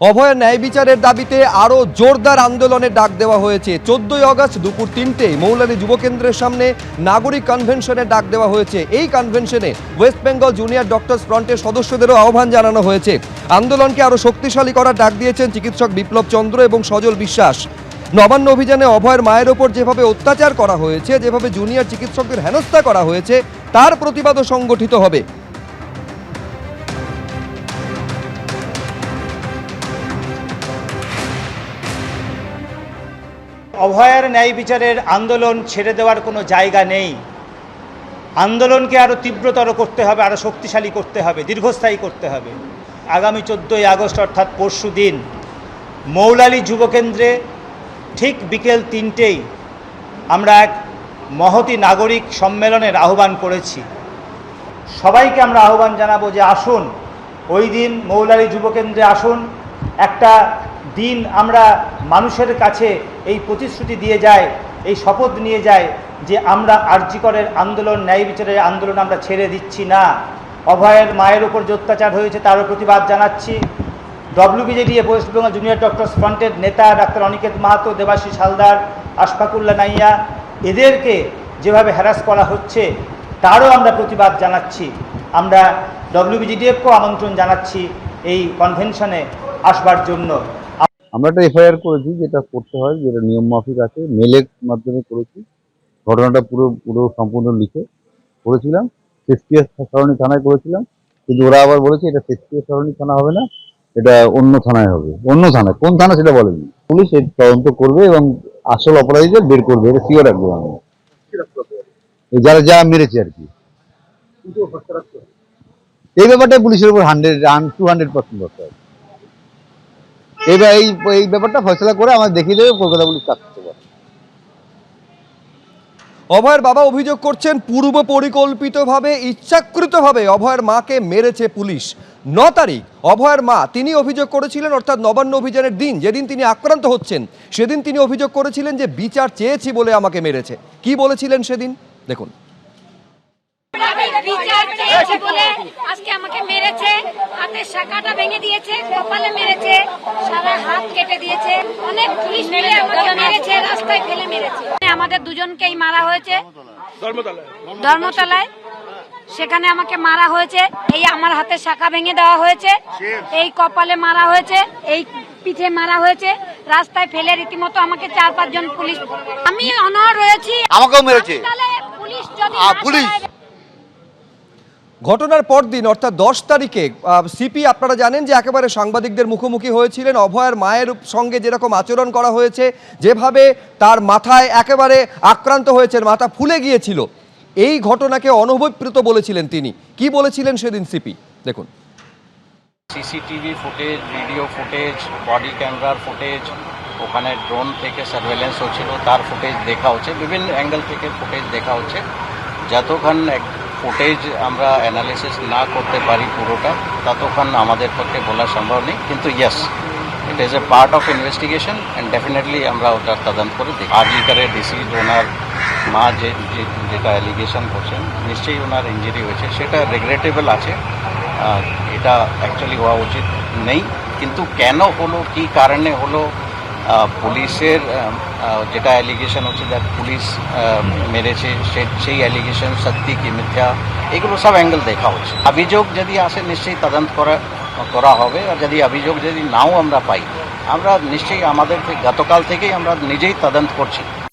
অভয়ের ন্যায় বিচারের দাবিতে আরও জোরদার আন্দোলনের ডাক দেওয়া হয়েছে। চোদ্দই আগস্ট দুপুর তিনটে মৌলালী যুবকেন্দ্রের সামনে নাগরিক কনভেনশনের ডাক দেওয়া হয়েছে। এই কনভেনশনে ওয়েস্ট বেঙ্গল জুনিয়র ডক্টরস ফ্রন্টের সদস্যদেরও আহ্বান জানানো হয়েছে। আন্দোলনকে আরও শক্তিশালী করার ডাক দিয়েছেন চিকিৎসক বিপ্লব চন্দ্র এবং সজল বিশ্বাস। নবান্ন অভিযানে অভয়ের মায়ের ওপর যেভাবে অত্যাচার করা হয়েছে, যেভাবে জুনিয়র চিকিৎসকদের হেনস্থা করা হয়েছে, তার প্রতিবাদও সংগঠিত হবে। অভয়ের ন্যায় বিচারের আন্দোলন ছেড়ে দেওয়ার কোনো জায়গা নেই। আন্দোলনকে আরও তীব্রতর করতে হবে আরও শক্তিশালী করতে হবে, দীর্ঘস্থায়ী করতে হবে। আগামী চোদ্দোই আগস্ট, অর্থাৎ পরশু দিন, মৌলালী যুবকেন্দ্রে ঠিক বিকেল তিনটেই আমরা এক মহতি নাগরিক সম্মেলনের আহ্বান করেছি। সবাইকে আমরা আহ্বান জানাব যে আসুন, ওই দিন মৌলালী যুবকেন্দ্রে আসুন, একটা দিন আমরা মানুষের কাছে এই প্রতিশ্রুতি দিয়ে যায়, এই শপথ নিয়ে যায় যে আমরা আর্যিকরের আন্দোলন, ন্যায় বিচারের আন্দোলন আমরা ছেড়ে দিচ্ছি না। অভয়ের মায়ের উপর যে অত্যাচার হয়েছে তারও প্রতিবাদ জানাচ্ছি। WBJD west Bengal junior doctors ফ্রন্টের নেতা ডাক্তার অনিকেত মাহাতো, দেবাশিস হালদার আশফাকুল্লা নাইয়া, এদেরকে যেভাবে হ্যারাস করা হচ্ছে, তারও আমরা প্রতিবাদ জানাচ্ছি। আমরা ডব্লিউবিজিডিএফকেও আমন্ত্রণ জানাচ্ছি এই কনভেনশনে আসবার জন্য। আমরা একটা এফআইআর করেছি, যেটা করতে হয়, যেটা নিয়ম মাফিক আছে, মেলের মাধ্যমে করেছি। ঘটনাটা পুরো পুরো সম্পূর্ণ লিখে করেছিলাম। শেক্সপিয়ার সরণি থানায় করেছিলাম। কিন্তু ওরা আবার বলেছে, এটা শেক্সপিয়ার সরণি থানা হবে না, এটা অন্য থানায় হবে। অন্য থানায় কোন থানা সেটা বলেনি পুলিশ এর তদন্ত করবে এবং আসল অপরাধীদের বের করবে, এটা শিওর একদম আমি যারা, যা মেরেছে আর কি। এই ব্যাপারটা পুলিশের উপর হান্ড্রেড টু হান্ড্রেড পার্সেন্ট হবে এবার এই এই ব্যাপারটা ফয়সলা করে আমাদের দেখিয়ে দেবে, কলকাতা পুলিশ কাজ অভয়ের বাবা অভিযোগ করছেন, পূর্ব পরিকল্পিতভাবে, ইচ্ছাকৃতভাবে অভয়ের মাকে মেরেছে পুলিশ। ন তারিখ, অভয়ের মা, তিনি অভিযোগ করেছিলেন, অর্থাৎ নবান্ন অভিযানের দিন, যেদিন তিনি আক্রান্ত হচ্ছেন, সেদিন তিনি অভিযোগ করেছিলেন যে বিচার চেয়েছি বলে আমাকে মেরেছে। কি বলেছিলেন সেদিন? দেখুন। বিচার চেয়েছি বলে আজকে আমাকে মেরেছে। হাতের শাখাটা ভেঙে দিয়েছে কপালে মেরেছে সারা হাত কেটে দিয়েছে। অনেক পুলিশ মিলে আমাকে মেরেছে রাস্তায় ফেলে মেরেছে। আমাদের দুজনকেই মারা হয়েছে। ধর্মতলায়। সেখানে আমাকে মারা হয়েছে। এই আমার হাতে শাখা ভেঙে দেওয়া হয়েছে। এই কপালে মারা হয়েছে এই পিঠে মারা হয়েছে রাস্তায় ফেলে রীতিমতো আমাকে চার পাঁচজন পুলিশ আমি অনর রয়েছি আমাকেও মেরেছে। পুলিশ যদি পুলিশ। ঘটনার পর দিন অর্থাৎ দশ তারিখে সিপি, আপনারা জানেন যে একেবারে সাংবাদিকদের মুখোমুখি হয়েছিলেন। অভয়ের মায়ের সঙ্গে যেরকম আচরণ করা হয়েছে, যেভাবে তার মাথায় একেবারে আক্রান্ত হয়েছে মাথা ফুলে গিয়েছিল। এই ঘটনাকে অনভিপ্রেত বলেছিলেন তিনি। কি বলেছিলেন সেদিন সিপি? দেখুন। CCTV footage, video footage, body ক্যামেরার ফুটেজ, ওখানে ড্রোন থেকে সার্ভেলেন্স হচ্ছিল তার ফুটেজ দেখা হচ্ছে, বিভিন্ন অ্যাঙ্গেল থেকে ফুটেজ দেখা হচ্ছে। যতক্ষণ ফুটেজ আমরা অ্যানালিসিস না করতে পারি পুরোটা, ততক্ষণ আমাদের পক্ষে বলা সম্ভব নেই, কিন্তু yes it is a part of investigation and definitely আমরা ওটার তদন্ত করে দেখি আর্জিকারের ডিসিজ ওনার মা যে যেটা অ্যালিগেশন করছেন, নিশ্চয়ই ওনার ইঞ্জুরি হয়েছে, সেটা রেগ্রেটেবল আছে। এটা অ্যাকচুয়ালি হওয়া উচিত নেই, কিন্তু কেন হলো, কি কারণে হলো পুলিশের যেটা অ্যালিগেশন হচ্ছে দ্যাট পুলিশ মেরেছে, সে- সেই অ্যালিগেশন সত্যি কি মিথ্যা, এগুলো সব অ্যাঙ্গেল দেখা হচ্ছে। অভিযোগ যদি আসে, নিশ্চয়ই তদন্ত করা করা হবে। আর যদি অভিযোগ যদি নাও আমরা পাই, আমরা নিশ্চয়ই আমাদের গতকাল থেকেই আমরা নিজেই তদন্ত করছি।